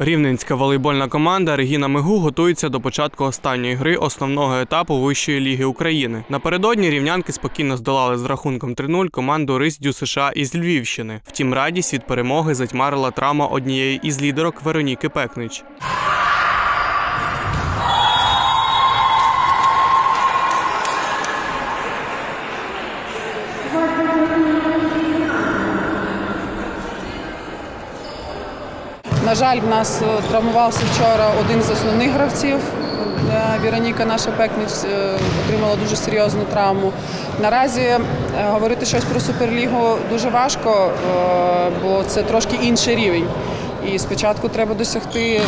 Рівненська волейбольна команда Регіна Мигу готується до початку останньої гри основного етапу Вищої ліги України. Напередодні рівнянки спокійно здолали з рахунком 3-0 команду Риздю США із Львівщини. Втім, радість від перемоги затьмарила травма однієї із лідерок Вероніки Пекнич. На жаль, в нас е, травмувався вчора один з основних гравців. Е, Віроніка наша Пекніч е, отримала дуже серйозну травму. Наразі говорити щось про суперлігу дуже важко, бо це трошки інший рівень. І спочатку треба досягти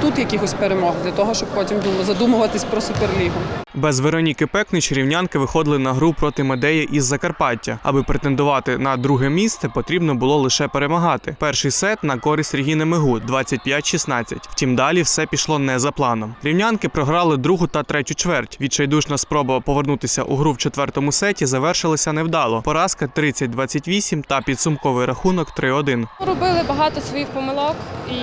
тут якихось перемог для того, щоб потім дум- задумуватись про суперлігу. Без Вероніки Пекнич рівнянки виходили на гру проти Медеї із Закарпаття. Аби претендувати на друге місце, потрібно було лише перемагати. Перший сет на користь Регіни Мигу 25-16. Втім, далі все пішло не за планом. Рівнянки програли другу та третю чверть. Відчайдушна спроба повернутися у гру в четвертому сеті завершилася невдало. Поразка 30-28 та підсумковий рахунок 3-1. Робили багато своїх помилок і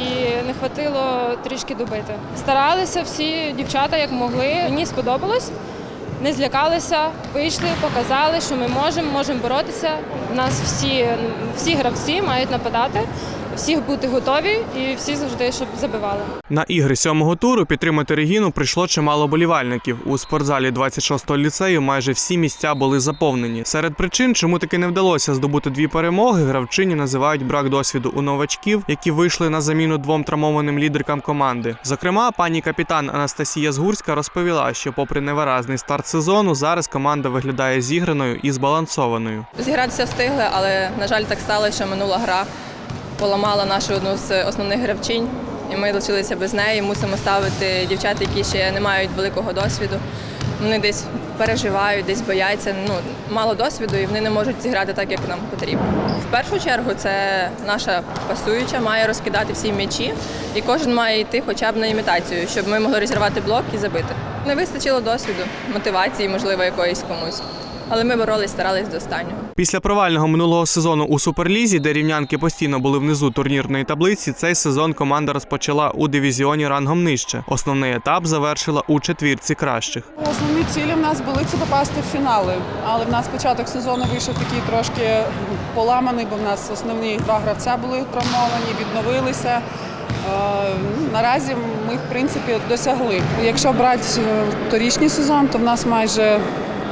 не хватило трішки добити. Старалися всі дівчата як могли. Мені сподобалось. Не злякалися, вийшли, показали, що ми можемо, можемо боротися. У нас всі, всі гравці мають нападати, всіх бути готові і всі завжди, щоб забивали. На ігри сьомого туру підтримати Регіну прийшло чимало болівальників. У спортзалі 26-го ліцею майже всі місця були заповнені. Серед причин, чому таки не вдалося здобути дві перемоги, гравчині називають брак досвіду у новачків, які вийшли на заміну двом травмованим лідеркам команди. Зокрема, пані капітан Анастасія Згурська розповіла, що, попри невиразний старт сезону, зараз команда виглядає зіграною і збалансованою. Зігратися встигли, але на жаль, так сталося, що минула гра поламала нашу одну з основних гравчинь, і ми лишилися без неї. Мусимо ставити дівчат, які ще не мають великого досвіду. Вони десь переживають, десь бояться. Ну мало досвіду, і вони не можуть зіграти так, як нам потрібно. В першу чергу це наша пасуюча має розкидати всі м'ячі, і кожен має йти хоча б на імітацію, щоб ми могли розірвати блок і забити. Не вистачило досвіду, мотивації, можливо, якоїсь комусь. Але ми боролись, старались до останнього. Після провального минулого сезону у суперлізі, де рівнянки постійно були внизу турнірної таблиці, цей сезон команда розпочала у дивізіоні рангом нижче. Основний етап завершила у четвірці кращих. Основні цілі в нас були це попасти в фінали. Але в нас початок сезону вийшов такий трошки поламаний, бо в нас основні два гравця були травмовані, відновилися. Е, ну, Наразі ми, в принципі, досягли. Якщо брати е, торічний сезон, то в нас майже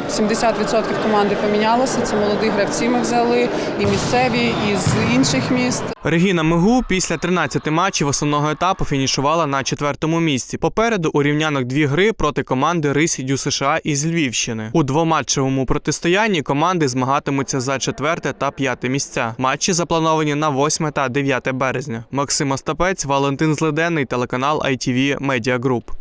70% команди помінялося. Це молоді гравці ми взяли, і місцеві, і з інших міст. Регіна Мигу після 13 матчів основного етапу фінішувала на четвертому місці. Попереду у рівнянок дві гри проти команди Рись Дю США із Львівщини. У двоматчевому протистоянні команди змагатимуться за четверте та п'яте місця. Матчі заплановані на 8 та 9 березня. Максим Остапець, Валентин Злиденний, телеканал ITV Media Group.